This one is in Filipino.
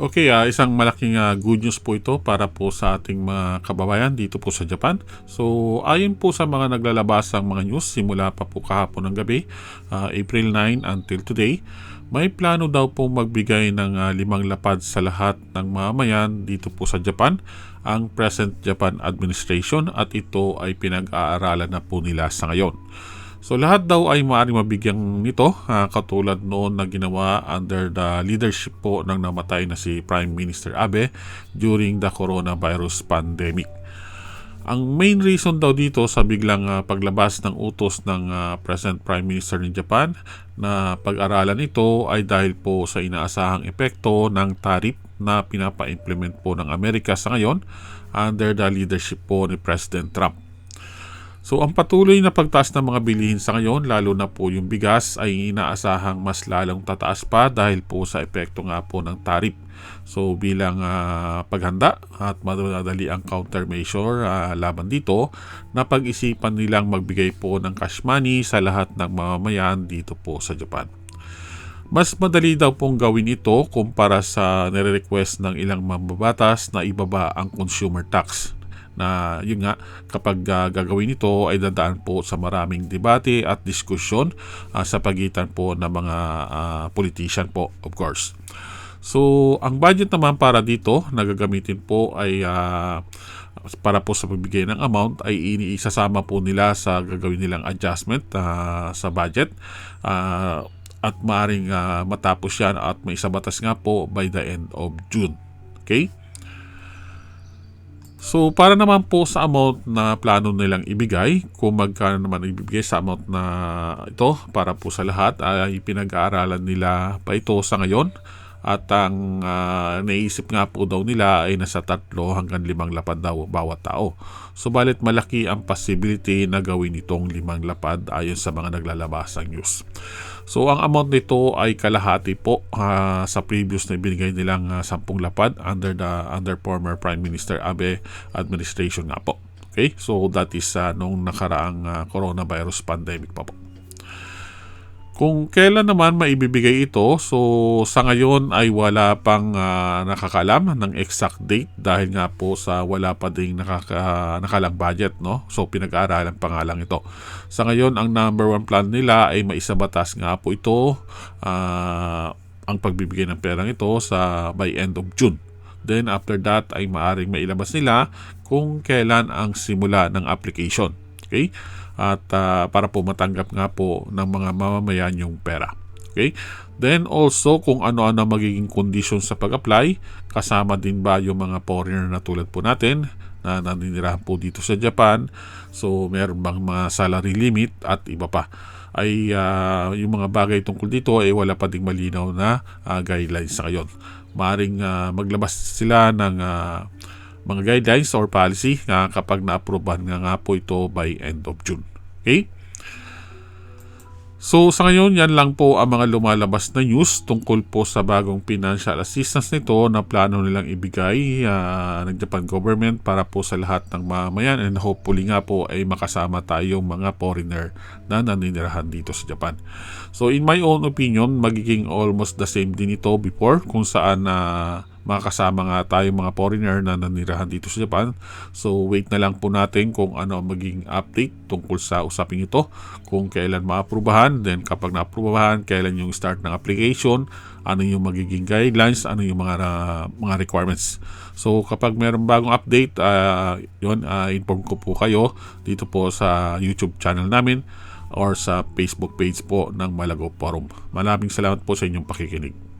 Okay, ah, isang malaking ah, good news po ito para po sa ating mga kababayan dito po sa Japan. So, ayon po sa mga naglalabasang mga news simula pa po kahapon ng gabi, ah, April 9 until today, may plano daw po magbigay ng ah, limang lapad sa lahat ng mamayan dito po sa Japan ang present Japan administration at ito ay pinag-aaralan na po nila sa ngayon. So lahat daw ay maaaring mabigyan nito ah, katulad noon na ginawa under the leadership po ng namatay na si Prime Minister Abe during the coronavirus pandemic. Ang main reason daw dito sa biglang ah, paglabas ng utos ng ah, present Prime Minister ng Japan na pag-aralan ito ay dahil po sa inaasahang epekto ng tarif na pinapa-implement po ng Amerika sa ngayon under the leadership po ni President Trump. So ang patuloy na pagtaas ng mga bilihin sa ngayon, lalo na po yung bigas, ay inaasahang mas lalong tataas pa dahil po sa epekto nga po ng tarif. So bilang ah, paghanda at madadali ang countermeasure ah, laban dito, napag-isipan nilang magbigay po ng cash money sa lahat ng mamamayan dito po sa Japan. Mas madali daw pong gawin ito kumpara sa nire-request ng ilang mambabatas na ibaba ang consumer tax na yun nga kapag ah, gagawin ito ay dadaan po sa maraming debate at diskusyon ah, sa pagitan po ng mga ah, politician po of course. So ang budget naman para dito na gagamitin po ay ah, para po sa pagbigay ng amount ay iniisasama po nila sa gagawin nilang adjustment ah, sa budget Ah, at maaring ah, matapos yan at may isabatas nga po by the end of June. Okay? So, para naman po sa amount na plano nilang ibigay, kung magkano naman ibibigay sa amount na ito para po sa lahat, ay pinag-aaralan nila pa ito sa ngayon. At ang ah, naisip nga po daw nila ay nasa tatlo hanggang limang lapad daw bawat tao. Subalit malaki ang possibility na gawin itong limang lapad ayon sa mga naglalabasang news. So ang amount nito ay kalahati po ah, sa previous na ibinigay nilang ah, 10 lapad under the under former Prime Minister Abe administration nga po. Okay? So that is ah, nung nakaraang ah, coronavirus pandemic pa po. Kung kailan naman maibibigay ito, so sa ngayon ay wala pang ah, nakakalam ng exact date dahil nga po sa wala pa ding nakaka, nakalang budget, no? So pinag-aaralan pa nga lang ito. Sa ngayon, ang number one plan nila ay maisabatas nga po ito ah, ang pagbibigay ng perang ito sa by end of June. Then after that ay maaring mailabas nila kung kailan ang simula ng application. Okay? At ah, para po matanggap nga po ng mga mamamayan yung pera. Okay? Then also kung ano-ano magiging condition sa pag-apply, kasama din ba yung mga foreigner na tulad po natin na naninirahan po dito sa Japan. So meron bang mga salary limit at iba pa ay ah, yung mga bagay tungkol dito ay wala pa ding malinaw na ah, guidelines sa ngayon. Maring ah, maglabas sila ng ah, mga guidelines or policy nga kapag na-approvean nga nga po ito by end of June. Okay? So sa ngayon, yan lang po ang mga lumalabas na news tungkol po sa bagong financial assistance nito na plano nilang ibigay ah, ng Japan government para po sa lahat ng mamamayan and hopefully nga po ay makasama tayong mga foreigner na naninirahan dito sa Japan. So in my own opinion, magiging almost the same din ito before kung saan na makakasama nga tayong mga foreigner na nanirahan dito sa Japan. So wait na lang po natin kung ano ang maging update tungkol sa usaping ito. Kung kailan maaprubahan, then kapag naaprubahan, kailan yung start ng application, ano yung magiging guidelines, ano yung mga uh, mga requirements. So kapag mayroong bagong update, uh, yun, uh, inform ko po kayo dito po sa YouTube channel namin or sa Facebook page po ng Malago Forum. Maraming salamat po sa inyong pakikinig.